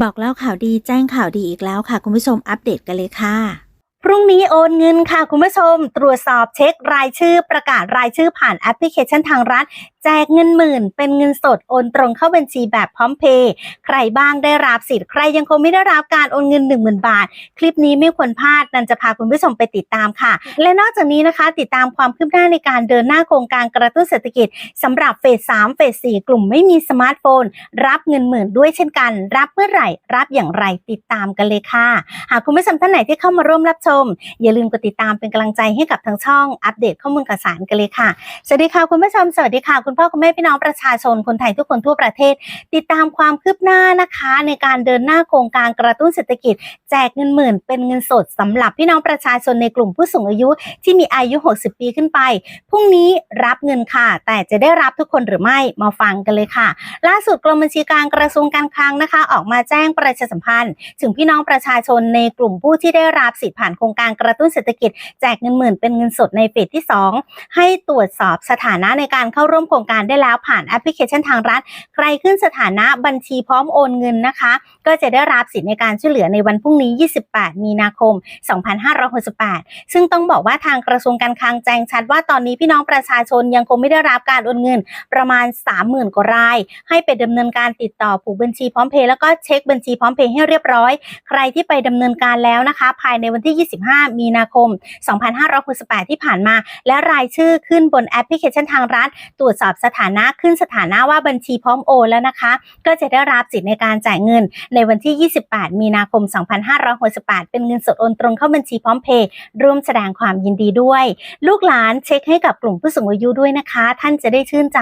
บอกเล่าข่าวดีแจ้งข่าวดีอีกแล้วค่ะ คุณผู้ชมอัปเดตกันเลยค่ะ พรุ่งนี้โอนเงินค่ะ คุณผู้ชม ตรวจสอบเช็ครายชื่อประกาศรายชื่อผ่านแอปพลิเคชันทางรัฐ จกเงินหมื่น เป็นเงินสดโอนตรงเข้าบัญชีแบบพร้อมเพย์ใครบ้างได้รับสิทธิ์ใครยังคงไม่ได้รับการโอนเงิน 1 0,000 บาท คลิปนี้ไม่ควรพลาดนันจะพาคุณผู้ชมไปติดตามค่ะ และนอกจากนี้นะคะ ติดตามความคืบหน้าในการเดินหน้าโครงการกระตุ้นเศรษฐกิจสำหรับเฟส3เฟส4กลุ่มไม่มีสมาร์ทโฟน รับเงินหมื่นด้วยเช่นกัน รับเมื่อไหร่ รับอย่างไรติดตามกันเลยค่ะ หากคุณผู้ชมท่านไหนที่เข้ามาร่วมรับชม อย่าลืมกดติดตามเป็นกำลังใจให้กับทางช่องอัปเดตข้อมูลข่าวสารกันเลยค่ะสวัสดีค่ะคุณผู้ชมสวัสดีค่ะคุณพ่อคุณแม่พี่น้องประชาชนคนไทยทุกคนทั่วประเทศ ติดตามความคืบหน้านะคะ ในการเดินหน้าโครงการกระตุ้นเศรษฐกิจ แจกเงินหมื่นเป็นเงินสดสำหรับพี่น้องประชาชนในกลุ่มผู้สูงอายุที่มีอายุ 60 ปีขึ้นไปพรุ่งนี้รับเงินค่ะ แต่จะได้รับทุกคนหรือไม่มาฟังกันเลยค่ะ ล่าสุดกรมบัญชีกลางกระทรวงการคลังนะคะ ออกมาแจ้งประชาสัมพันธ์ ถึงพี่น้องประชาชนในกลุ่มผู้ที่ได้รับสิทธิผ่านโครงการกระตุ้นเศรษฐกิจ แจกเงินหมื่นเป็นเงินสดในเฟสที่ 2 ให้ตรวจสอบสถานะในการเข้าร่วมโครงการได้แล้วผ่านแอปพลิเคชันทางรัฐ ใครขึ้นสถานะบัญชีพร้อมโอนเงินนะคะ ก็จะได้รับสิทธิในการช่วยเหลือในวันพรุ่งนี้ 28 มีนาคม 2568 ซึ่งต้องบอกว่าทางกระทรวงการคลังแจ้งชัดว่าตอนนี้พี่น้องประชาชนยังคงไม่ได้รับการโอนเงินประมาณ 30,000 กว่าราย ให้ไปดำเนินการติดต่อผูกบัญชีพร้อมเพย์แล้วก็เช็คบัญชีพร้อมเพย์ให้เรียบร้อย ใครที่ไปดำเนินการแล้วนะคะ ภายในวันที่ 25 มีนาคม 2568 ที่ผ่านมา และรายชื่อขึ้นบนแอปพลิเคชันทางรัฐตรวจสอบสถานะขึ้นสถานะว่าบัญชีพร้อมโอนแล้วนะคะ ก็จะได้รับสิทธิ์ในการจ่ายเงิน ในวันที่ 28 มีนาคม 2568 เป็นเงินสดโอนตรงเข้าบัญชีพร้อมเพย์ร่วมแสดงความยินดีด้วย ลูกหลานเช็คให้กับกลุ่มผู้สูงอายุด้วยนะคะ ท่านจะได้ชื่นใจ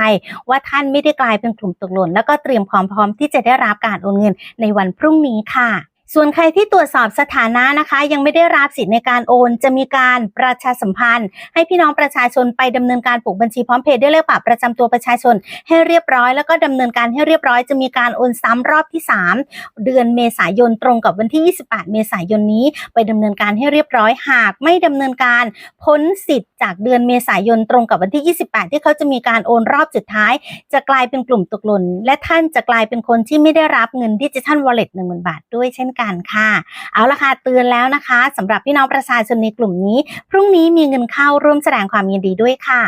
ว่าท่านไม่ได้กลายเป็นกลุ่มตกหล่นแล้วก็เตรียมความพร้อมที่จะได้รับการโอนเงินในวันพรุ่งนี้ค่ะ ส่วนใครที่ตรวจสอบสถานะนะคะ ยังไม่ได้รับสิทธิ์ในการโอน จะมีการประชาสัมพันธ์ ให้พี่น้องประชาชนไปดำเนินการปลูกบัญชีพร้อมเพย์ด้วยเลขบัตรประจำตัวประชาชน ให้เรียบร้อยแล้วก็ดำเนินการให้เรียบร้อยจะมีการโอนซ้ำรอบที่ 3 เดือนเมษายนตรงกับวันที่ 28 เมษายนนี้ ไปดำเนินการให้เรียบร้อยหากไม่ดำเนินการพ้นสิทธิ์จากเดือนเมษายนตรงกับวันที่ 28 ที่เขาจะมีการโอนรอบสุดท้าย จะกลายเป็นกลุ่มตกหล่นและท่านจะกลายเป็นคนที่ไม่ได้รับเงินดิจิทัลวอลเล็ต10,000บาทด้วยเช่นกันค่ะ เอาละค่ะเตือนแล้วนะคะสำหรับพี่น้องประชาชนในกลุ่มนี้ พรุ่งนี้มีเงินเข้าร่วมแสดงความยินดีด้วยค่ะ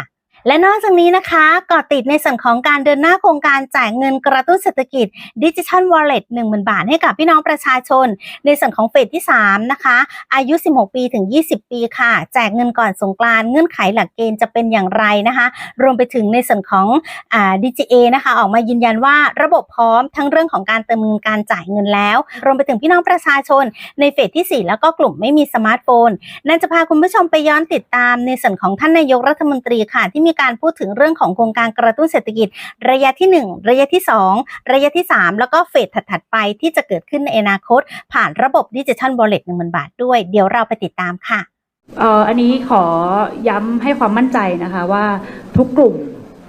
และนอกจากนี้นะคะก่อติดในส่วนของการเดินหน้าโครงการจ่ายเงินกระตุ้นเศรษฐกิจดิจิทัลวอลเล็ต10,000บาทให้กับพี่น้องประชาชน ในส่วนของเฟสที่ 3 นะคะ อายุ 16 ปีถึง 20 ปีค่ะ แจกเงินก่อนสงกรานเงื่อนไขหลักเกณฑ์จะเป็นอย่างไรนะคะ รวมไปถึงในส่วนของอ่า DGA นะคะ ออกมายืนยันว่าระบบพร้อมทั้งเรื่องของการเติมเงินการจ่ายเงินแล้ว รวมไปถึงพี่น้องประชาชน ในเฟสที่ 4 แล้วก็กลุ่มไม่มีสมาร์ทโฟนนั่นจะพาคุณผู้ชมไปย้อนติดตามในส่วนของท่านนายกรัฐมนตรีค่ะที่มีการพูดถึงเรื่องของโครงการกระตุ้นเศรษฐกิจ ระยะที่ 1 ระยะที่ 2 ระยะที่ 3 แล้วก็เฟสถัดๆไปที่จะเกิดขึ้นในอนาคต ผ่านระบบดิจิทัลวอลเลตหนึ่งบาทด้วย เดี๋ยวเราไปติดตามค่ะเอ่ออันนี้ขอย้ำให้ความมั่นใจนะคะว่าทุกกลุ่ม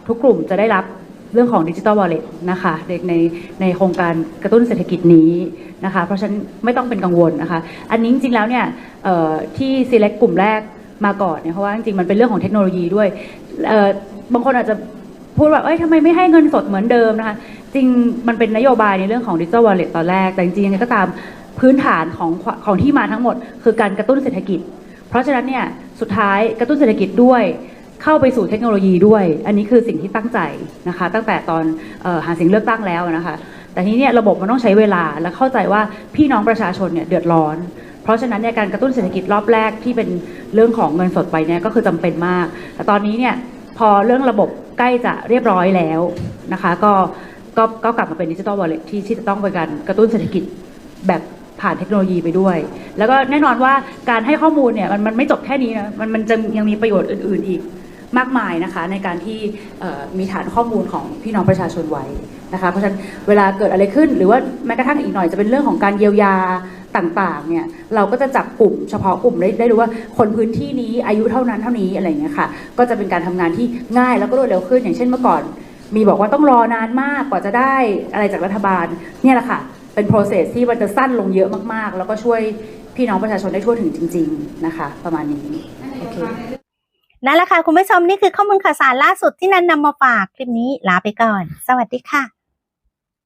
ทุกกลุ่มจะได้รับเรื่องของดิจิ t a ลวอลเล็ตนะคะในในในโครงการกระตุ้นเศรษฐกิจนี้นะคะ เพราะฉะนั้นไม่ต้องเป็นกังวลนะคะ อันนี้จริงๆแล้วเนี่ยที่ select กลุ่มแรก มาก่อนเนี่ยเพราะว่าจริงๆมันเป็นเรื่องของเทคโนโลยีด้วยบางคนอาจจะพูดว่าเอ้ยทำไมไม่ให้เงินสดเหมือนเดิมนะคะ จริงมันเป็นนโยบายในเรื่องของดิจิ t a ลวอลเล็ตตอนแรก แต่จริงๆยังไงก็ตามพื้นฐานของของที่มาทั้งหมด คือการกระตุ้นเศรษฐกิจ เพราะฉะนั้นเนี่ยสุดท้ายกระตุ้นเศรษฐกิจด้วยเข้าไปสู่เทคโนโลยีด้วย อันนี้คือสิ่งที่ตั้งใจนะคะ ตั้งแต่ตอนออหาเสียงเลือกตั้งแล้วนะคะ แต่ทีนี้เนี่ยระบบมันต้องใช้เวลาและเข้าใจว่าพี่น้องประชาชนเนี่ยเดือดร้อน เพราะฉะนั้นเนี่ยการกระตุ้นเศรษฐกิจรอบแรกที่เป็นเรื่องของเงินสดไปเนี่ยก็คือจำเป็นมาก แต่ตอนนี้เนี่ยพอเรื่องระบบใกล้จะเรียบร้อยแล้วนะคะก็ก็ก็กลับมาเป็นดิจิ t a ลวอลเล็ตที่ที่จะต้องเป็นการกระตุ้นเศรษฐกิจแบบผ่านเทคโนโลยีไปด้วย แล้วก็แน่นอนว่าการให้ข้อมูลเนี่ยมันมันไม่จบแค่นี้นะมันมันจะยังมีประโยชน์อื่น ๆอีกมากมายนะคะในการที่มีฐานข้อมูลของพี่น้องประชาชนไว้นะคะเพราะฉะนั้นเวลาเกิดอะไรขึ้น หรือว่าแม้กระทั่งอีกหน่อยจะเป็นเรื่องของการเยียวยา ต่างๆเนี่ยเราก็จะจับกลุ่มเฉพาะกลุ่มได้ได้รู้ว่าคนพื้นที่นี้อายุเท่านั้นเท่านี้อะไรอย่างเงี้ยค่ะ ก็จะเป็นการทำงานที่ง่ายแล้วก็รวดเร็วขึ้น อย่างเช่นเมื่อก่อน มีบอกว่าต้องรอนานมากกว่าจะได้อะไรจากรัฐบาลเนี่ยแหละค่ะเป็น process ที่มันจะสั้นลงเยอะมากๆ แล้วก็ช่วยพี่น้องประชาชนได้ทั่วถึงจริง ๆนะคะ ประมาณนี้โอเคนั่นแหละค่ะคุณผู้ชมนี่คือข้อมูลข่าวสารล่าสุดที่นันนำมาฝากคลิปนี้ลาไปก่อน สวัสดีค่ะ